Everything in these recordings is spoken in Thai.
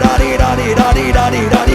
da dee da dee da dee da dee da. dee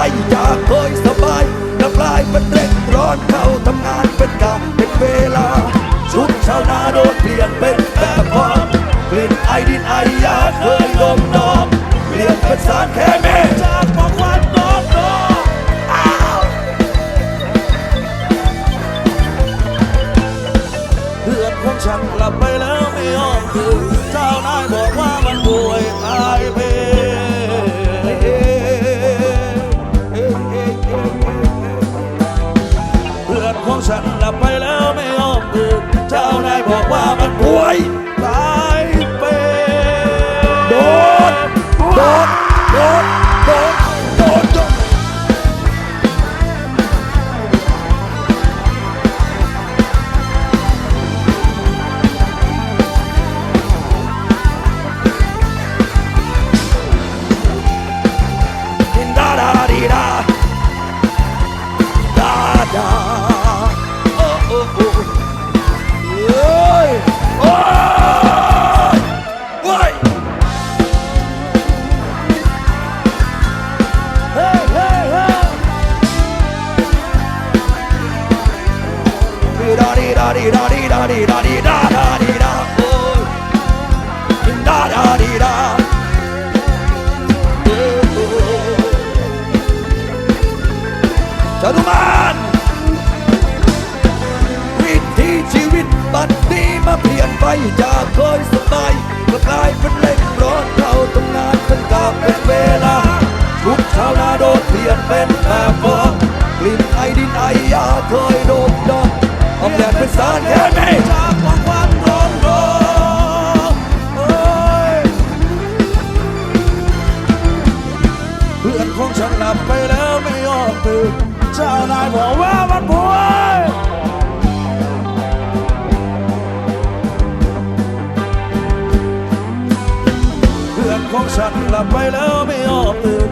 ไปจากเคยสบายกลับกลายเป็นเร่งร้อนเข้าทำงานเป็นกะเป็นเวลา ชุดชาวนาโดนเปลี่ยนเป็นแบบฟอมกลิ่นไอดินไอยาเคยดมดอมเปลี่ยนเป็นสารเคมีจากบอกวันนอนนอเพื่อนของฉันลับับไปแล้วไม่ยอมตื่นเจ้านายบอกว่ามันป่วยตายไปโดดโดดโดดโดด da đi da đi da đi da đi da đi da da đi da ôi da da đi da จารุมานวิถีชีวิตบัดนี้มาเปลี่ยนไปจากเคยสบายก็กลายเป็นเล่งร้อนเข้าตรงงานเป็นกาบเป็นเวลาชุดชาวนาโดนเปลี่ยนเป็นแบบฟอ เอาเปลี่ยนเป็นสารเคมีจากความควันร้อนร้อนเพื่อนของฉันหลับไปแล้วไม่ยอมตื่นเจ้านายบอกว่ามันป่วยเพื่อนของฉันหลับไปแล้วไม่ยอมตื่น